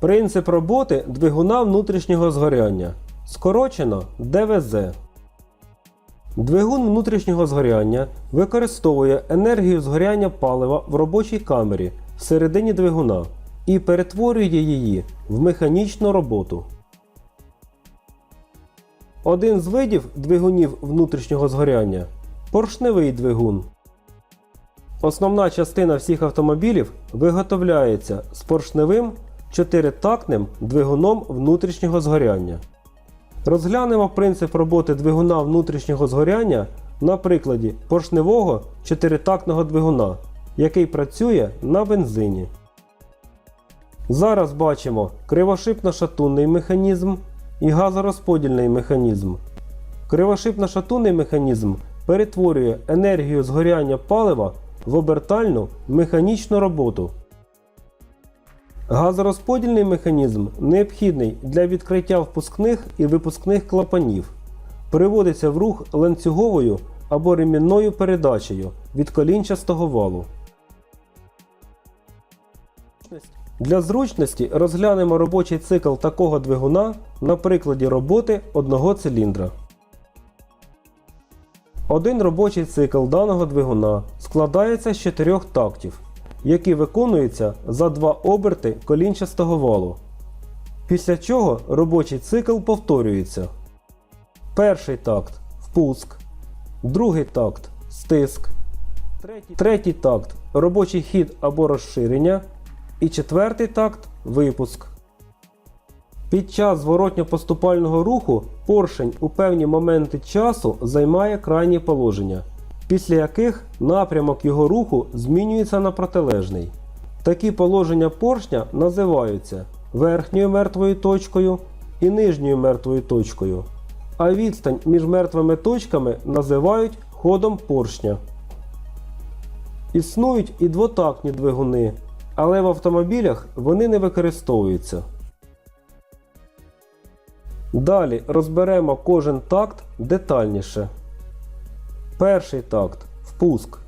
Принцип роботи двигуна внутрішнього згоряння. Скорочено ДВЗ. Двигун внутрішнього згоряння використовує енергію згоряння палива в робочій камері всередині двигуна і перетворює її в механічну роботу. Один з видів двигунів внутрішнього згоряння поршневий двигун. Основна частина всіх автомобілів виготовляється з поршневим чотиритактним двигуном внутрішнього згоряння. Розглянемо принцип роботи двигуна внутрішнього згоряння на прикладі поршневого чотиритактного двигуна, який працює на бензині. Зараз бачимо кривошипно-шатунний механізм і газорозподільний механізм. Кривошипно-шатунний механізм перетворює енергію згоряння палива в обертальну механічну роботу. Газорозподільний механізм необхідний для відкриття впускних і випускних клапанів. Приводиться в рух ланцюговою або ремінною передачею від колінчастого валу. Для зручності розглянемо робочий цикл такого двигуна на прикладі роботи одного циліндра. Один робочий цикл даного двигуна складається з чотирьох тактів, які виконуються за два оберти колінчастого валу. Після чого робочий цикл повторюється. Перший такт впуск, другий такт стиск, третій, такт робочий хід або розширення і четвертий такт випуск. Під час зворотньо-поступального руху поршень у певні моменти часу займає крайнє положення, після яких напрямок його руху змінюється на протилежний. Такі положення поршня називаються верхньою мертвою точкою і нижньою мертвою точкою, а відстань між мертвими точками називають ходом поршня. Існують і двотактні двигуни, але в автомобілях вони не використовуються. Далі розберемо кожен такт детальніше. Перший такт впуск.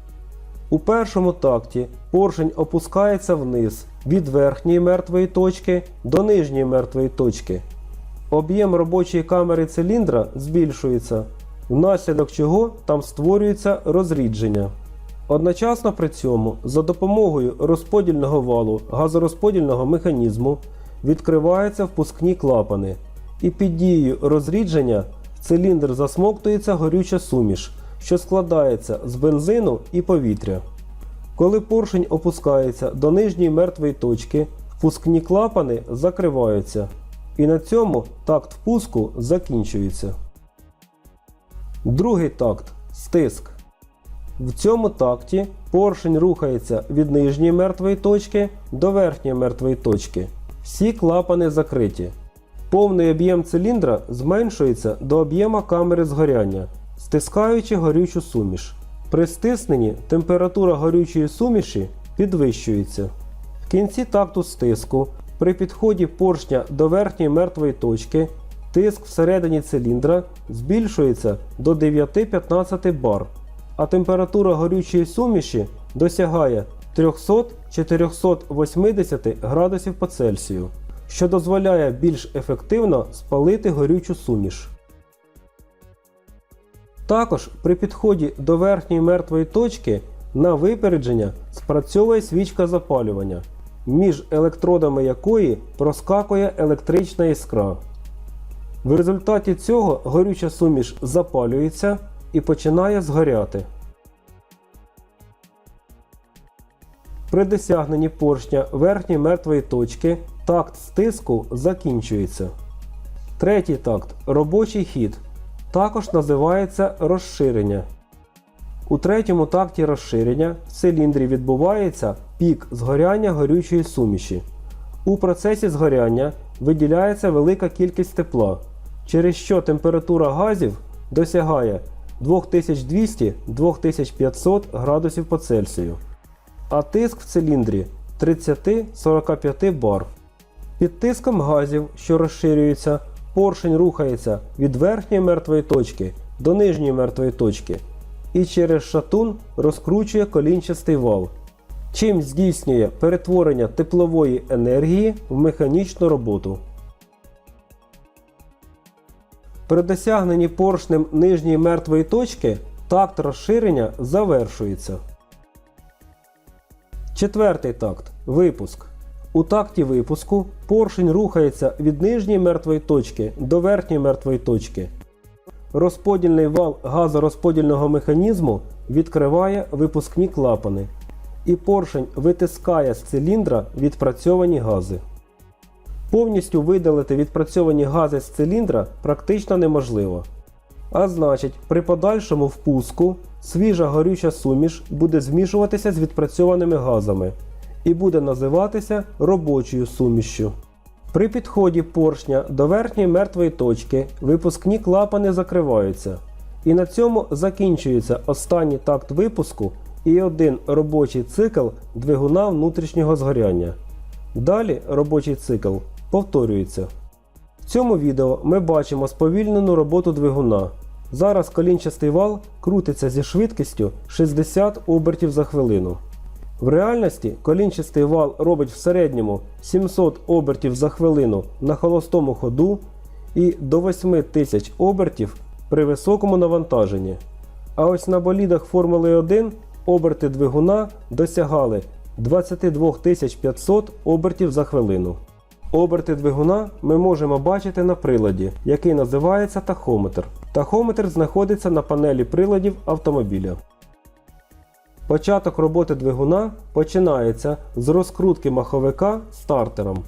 У першому такті поршень опускається вниз від верхньої мертвої точки до нижньої мертвої точки. Об'єм робочої камери циліндра збільшується, внаслідок чого там створюється розрідження. Одночасно при цьому за допомогою розподільного валу газорозподільного механізму відкриваються впускні клапани, і під дією розрідження в циліндр засмоктується горюча суміш, що складається з бензину і повітря. Коли поршень опускається до нижньої мертвої точки, впускні клапани закриваються, і на цьому такт впуску закінчується. Другий такт стиск. В цьому такті поршень рухається від нижньої мертвої точки до верхньої мертвої точки. Всі клапани закриті. Повний об'єм циліндра зменшується до об'єма камери згоряння, стискаючи горючу суміш. При стисненні температура горючої суміші підвищується. В кінці такту стиску при підході поршня до верхньої мертвої точки тиск всередині циліндра збільшується до 9-15 бар а температура горючої суміші досягає 300-480 градусів по Цельсію, що дозволяє більш ефективно спалити горючу суміш. Також при підході до верхньої мертвої точки на випередження спрацьовує свічка запалювання, між електродами якої проскакує електрична іскра. В результаті цього горюча суміш запалюється і починає згоряти. При досягненні поршня верхньої мертвої точки такт стиску закінчується. Третій такт робочий хід. Також називається розширення. У третьому такті розширення в циліндрі відбувається пік згоряння горючої суміші. У процесі згоряння виділяється велика кількість тепла, через що температура газів досягає 2200-2500 градусів по Цельсію, а тиск в циліндрі 30-45 бар. Під тиском газів, що розширюються, поршень рухається від верхньої мертвої точки до нижньої мертвої точки і через шатун розкручує колінчастий вал. чим здійснює перетворення теплової енергії в механічну роботу. При досягненні поршнем нижньої мертвої точки такт розширення завершується. Четвертий такт випуск. У такті випуску поршень рухається від нижньої мертвої точки до верхньої мертвої точки. Розподільний вал газорозподільного механізму відкриває випускні клапани, і поршень витискає з циліндра відпрацьовані гази. Повністю видалити відпрацьовані гази з циліндра практично неможливо. А значить, при подальшому впуску свіжа горюча суміш буде змішуватися з відпрацьованими газами і буде називатися робочою сумішшю. При підході поршня до верхньої мертвої точки випускні клапани закриваються. І на цьому закінчується останній такт випуску і один робочий цикл двигуна внутрішнього згоряння. Далі робочий цикл повторюється. В цьому відео ми бачимо сповільнену роботу двигуна. Зараз колінчастий вал крутиться зі швидкістю 60 обертів за хвилину. В реальності колінчастий вал робить в середньому 700 обертів за хвилину на холостому ходу і до 8000 обертів при високому навантаженні. А ось на болідах Формули 1 оберти двигуна досягали 22 500 обертів за хвилину. Оберти двигуна ми можемо бачити на приладі, який називається тахометр. Тахометр знаходиться на панелі приладів автомобіля. Початок роботи двигуна починається з розкрутки маховика стартером.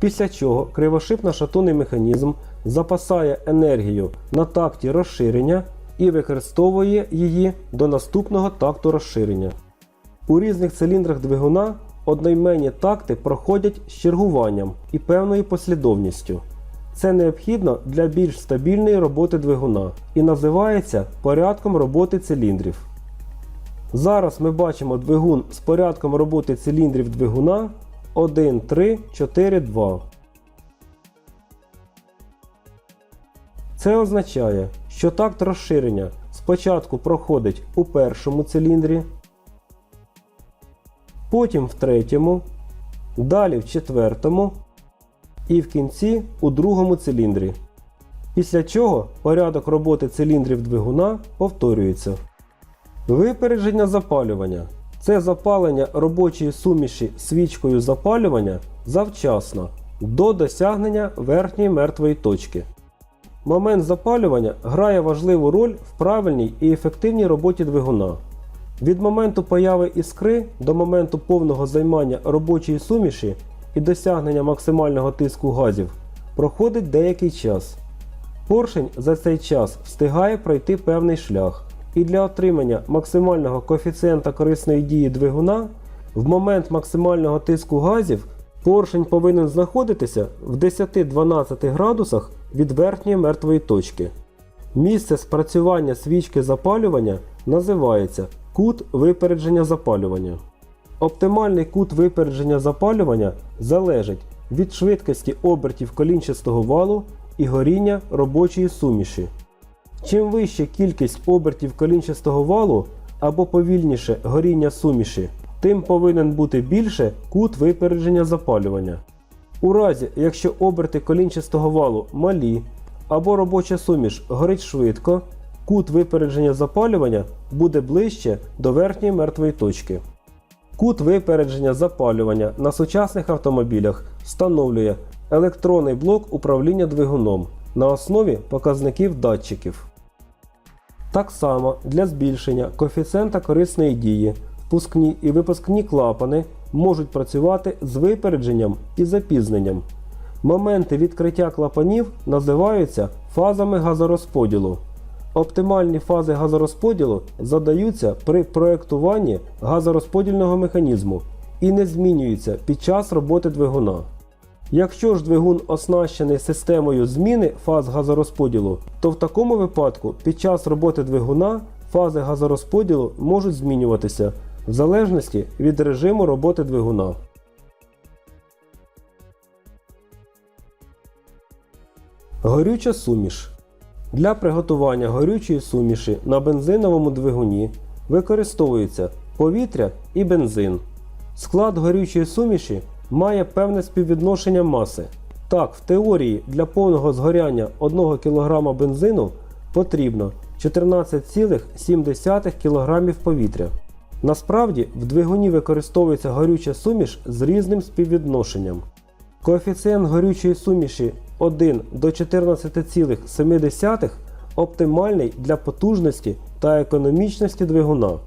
Після чого кривошипно-шатунний механізм запасає енергію на такті розширення і використовує її до наступного такту розширення. У різних циліндрах двигуна одноіменні такти проходять з чергуванням і певною послідовністю. Це необхідно для більш стабільної роботи двигуна і називається порядком роботи циліндрів. Зараз ми бачимо двигун з порядком роботи циліндрів двигуна 1, 3, 4, 2. Це означає, що такт розширення спочатку проходить у першому циліндрі, потім в третьому, далі в четвертому і в кінці у другому циліндрі. Після чого порядок роботи циліндрів двигуна повторюється. Випередження запалювання це запалення робочої суміші свічкою запалювання завчасно до досягнення верхньої мертвої точки. Момент запалювання грає важливу роль в правильній і ефективній роботі двигуна. Від моменту появи іскри до моменту повного займання робочої суміші і досягнення максимального тиску газів проходить деякий час. Поршень за цей час встигає пройти певний шлях, і для отримання максимального коефіцієнта корисної дії двигуна в момент максимального тиску газів поршень повинен знаходитися в 10-12 градусах від верхньої мертвої точки. Місце спрацювання свічки запалювання називається кут випередження запалювання. Оптимальний кут випередження запалювання залежить від швидкості обертів колінчастого валу і горіння робочої суміші. Чим вища кількість обертів колінчастого валу або повільніше горіння суміші, тим повинен бути більше кут випередження запалювання. У разі, якщо оберти колінчастого валу малі або робоча суміш горить швидко, кут випередження запалювання буде ближче до верхньої мертвої точки. Кут випередження запалювання на сучасних автомобілях встановлює електронний блок управління двигуном на основі показників датчиків. Так само для збільшення коефіцієнта корисної дії впускні і випускні клапани можуть працювати з випередженням і запізненням. Моменти відкриття клапанів називаються фазами газорозподілу. Оптимальні фази газорозподілу задаються при проєктуванні газорозподільного механізму і не змінюються під час роботи двигуна. Якщо ж двигун оснащений системою зміни фаз газорозподілу, то в такому випадку під час роботи двигуна фази газорозподілу можуть змінюватися в залежності від режиму роботи двигуна. Горюча суміш. Для приготування горючої суміші на бензиновому двигуні використовується повітря і бензин. Склад горючої суміші має певне співвідношення маси. Так, в теорії для повного згоряння 1 кг бензину потрібно 14,7 кг повітря. Насправді в двигуні використовується горюча суміш з різним співвідношенням. Коефіцієнт горючої суміші 1 до 14,7 оптимальний для потужності та економічності двигуна.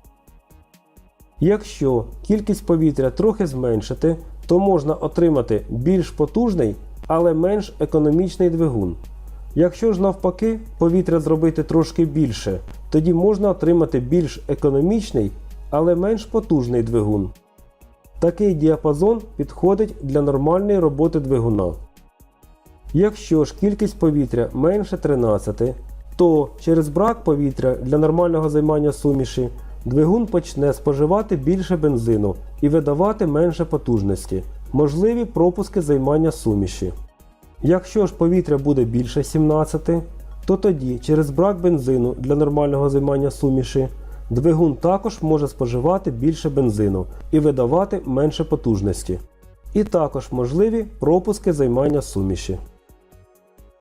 Якщо кількість повітря трохи зменшити, то можна отримати більш потужний, але менш економічний двигун. Якщо ж навпаки повітря зробити трошки більше, тоді можна отримати більш економічний, але менш потужний двигун. Такий діапазон підходить для нормальної роботи двигуна. Якщо ж кількість повітря менше 13, то через брак повітря для нормального займання суміші двигун почне споживати більше бензину і видавати менше потужності, можливі пропуски займання суміші. Якщо ж повітря буде більше 17, то тоді через брак бензину для нормального займання суміші двигун також може споживати більше бензину і видавати менше потужності. І також можливі пропуски займання суміші.